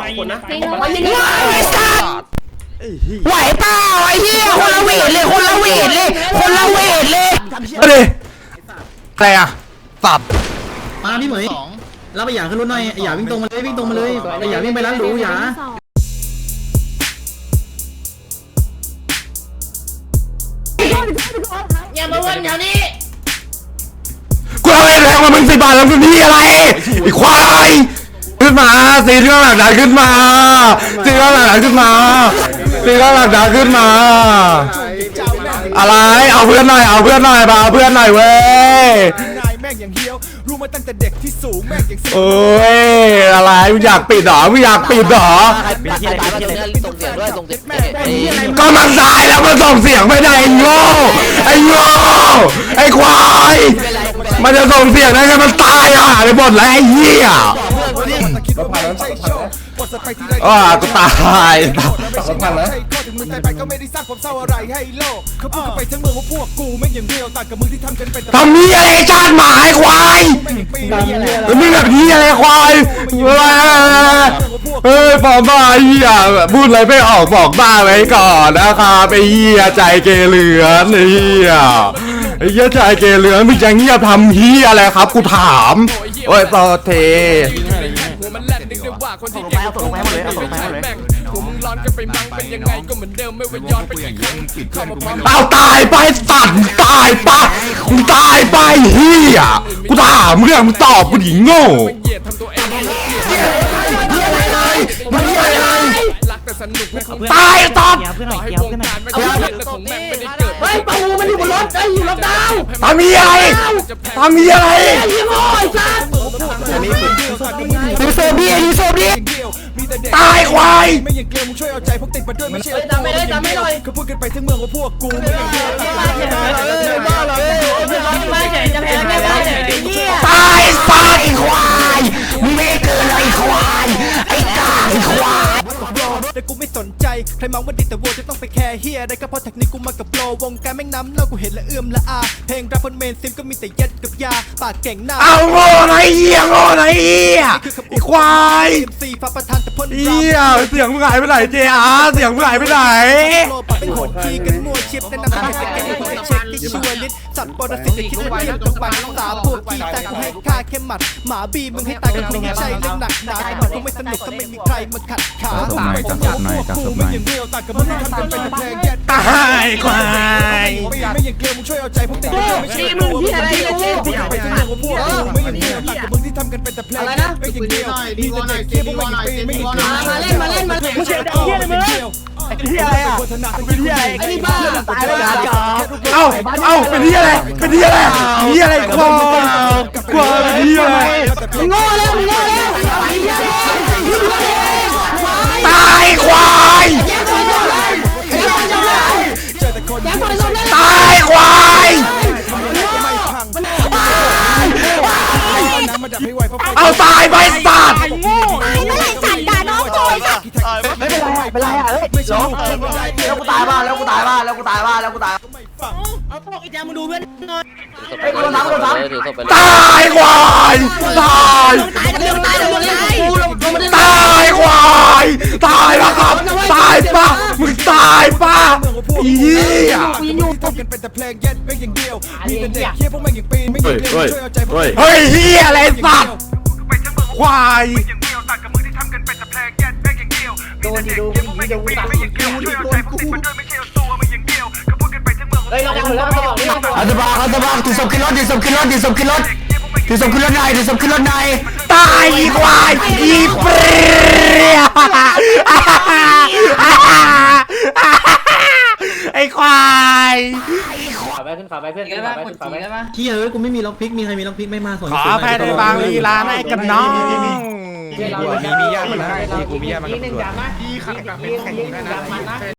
สองคนนะไหวเปล่าไอ้เหี้ยคนละเวทเลยคนละเวทเลยคนละเวทเลยเอาดิอะไรอะสับมาพี่เหมยเราไปหยาขึ้นรถหน่อยไอ้หยาวิ่งตรงมาเลยวิ่งตรงมาเลยไอ้หยาวิ่งไปร้านหรูหยาอย่ามาวนแถวนี้กูเอาไอ้แรงมามึงสิบาทแล้วมึงนี่อะไรไอ้ควาย ขึ้นมาสีเรื่องหลักฐานขึ้นมาสีเรื่องหลักฐานขึ้นมาสีเรื่องหลักฐานขึ้นมา อะไรเอาเพื่อนหน่อยเอาเพื่อนหน่อยมาเอาเพื่อนหน่อยเว้ยนายแม่งอย่างเอย่างเสียโอ้ยอะไรมึงอยากปิดเหรอมึงอยากปิดเหรอก็มันตายแล้วมันส่งเสียงไม่ได้ไอ้โง่ไอ้โง่ไอ้ควายมันจะส่งเสียงได้ไงมันตายอะไปหมดแล้วไอ้เหี้ย แต่คิดว่าไม่ใช่โชว์บทสไปที่ไรอ่ากูตายสองพันนะใช่ข้อถึงมึงตายไปก็ไม่ได้สร้างความเศร้าอะไรให้โลกเขาพูดกันไปทั้งเมืองว่าพวกกูแม่งอย่างเดียวต่างกับมึงที่ทำกันเป็นทำนี้อะไรชาติหมาไอ้ควายแม่งอย่างปีนี่แหละแล้วมึงแบบนี้อะไรควายเฮ้ยปอมบ้าไอ้เหี้ยพูดอะไรไม่ออกบอกบ้าไว้ก่อนนะครับไอ้เหี้ยใจเกเลือนไอ้เหี้ยไอ้เหี้ยใจเกเลือนมึงจะเงียบทำเหี้ยอะไรครับกูถามโอ้ยโตเทหัว มันแล่นนึกได้ว่าคนที่เก่งกว่ากูไม่ใช่แม่งหัวมึงร้อนกันไปมั้งเป็นยังไงก็เหมือนเดิมไม่ว่าย้อนไปกี่ครั้งเข้ามาพร้อมเอาตายไปสัตว์ตายปะมึงตายไปเฮียกูถามเรื่องมึงตอบกูหญิงโง่เหยียดทำตัวเองให้รักเกียรรักแต่สนุกไม่ของตายตอบต่อให้วงการไม่ได้เล่นและของแม่งไม่ได้เกิดเฮ้ยปูมันอยู่บนรถไอ้อยู่รถดาวทำมีอะไรทำมีอะไรไอ้ยี่ห้อไอ้สัส ดูโซบี้ดูโซบี้อย่างเดียวมีแต่ตายควายไม่อย่างเกลียวมึงช่วยเอาใจพวกติดมาด้วยไม่ใช่ตามไม่ได้ตามไม่หน่อยเขาพูดกันไปทั้งเมืองว่าพวกกูไม่ย่างเดียวต่างกับมึงที่ทำกันเป็นบ้าเลยไกูไม่สนใจ ใครมองว่าดีแต่วัวจะต้องไปแคร์เฮียได้ก็เพราะเทคนิคกูมากับโปรวงการแม่งน้ำเล่ากูเห็นและเอื้อมละอา เพลงรับบนเมนซิมก็มีแต่ยัดกับยา ปากเก่งหน้าเอาโง่ไหนเหี้ยโง่ไหนเหี้ยไอ้ควายซีฟ้าประธานแต่พ่นเหี้ยเสียงมึงหายไปไหนเจ้าเสียงมึงหายไปไหนโลปาก เป็นโหดขี้กันมั่วชิปแนะนำให้เก่งคนเช็คที่ชัวร์ลิสสัตว์ปรสิตจะคิดว่าเทียบกับปังสาวพวกขี้แต่กูให้ค่าแค่หมัด หมาบีมึงให้ตายกันคงไม่ใช่เรื่องหนักหนามันคงไม่สนุกถ้าไม่มีใครมาขัดขาผมอยากพวกกูไม่อย่างเดียวต่างกับมึงที่ทำกันเป็นเพลงแย่ตายควายไม่อย่างเกลียวมึงช่วยเอาใจพวกติดไม่ใช่มึงที่อะไรกันเจ๊ไปทางพวกกูไม่อย่างเดียวต่าง กับมึงที่ทำกันเป็นแต่เพลงไม่อย่างเดียวมีแต่เด็กเกลียวพวกไม่อย่างปีไม่อย่างเดียวมาเล่นมาเล่นมาเล่นมึงเชื่อเที่ยเลยมึงเที่ยอะไรอะเป็นเที่ยอะไรไอ้นี่บ้าตายแล้วจ้าเอ้าเอ้าเป็นที่อะไรเป็นที่อะไรที่อะไรควายควายเป็นที่อะไรมึงโง่แล้วมึงโง่แล้วไอ้เหี้ยตายควาย ดับให้ไวเพราะเอาตายไปสัตว์ตายเมื่อไหร่สัตว์ด่าน้องโวยสัตว์ไม่เป็นไรเป็นไรอะเฮ้ยไม่ใช่แล้วกูตายบ้าแล้วกูตายบ้าแล้วกูตายบ้าแล้วกูตายเอาพวกอีแจมึงดูเพื่อนไอ้กูโดนทับกูโดนทับตายควายตายตายกันเร็วตายเร็วเลยกูลงลงมาได้ตายควายตายแล้วครับตายปะมึงตายปะอีเหี้ยทำกันเป็นแต่เพลงเย็ดไม่อย่างเดียวมีแต่เด็กเคี้ยพวกแม่งอย่างปีไม่อย่างเดียวช่วยเอาใจพวกเฮ้ยเหี้ยอะไรสัตว์ควายอย่างเดียวต่างกับมึงที่ทำกันเป็นแต่เพลงเย็ดไม่อย่างเดียวโดนดีดูไม่อย่างปีไม่อย่างเดียวช่วยเอาใจพวกติดมันด้วยไม่ใช่เอาตัวมาอย่างเดียวก็พูดกันไปทั้งเมืองเฮ้ยเราจะเราจะบอกนี่อัตบาอัตบาถือศพขึ้นรถถือศพขึ้นรถถือศพขึ้นรถถือศพขึ้นรถไหนถือศพขึ้นรถไหนตายอีควายอีเปรี้ยไอ้ควาย เฮียเอ้ยกูไม่มีล็อกพิกมีใครมีล็อกพิกไม่มาส่งขอแพ้ในบางลีลาให้กับน้องมีมีญาติมันนะกูมีญาติมันกับตำรวจ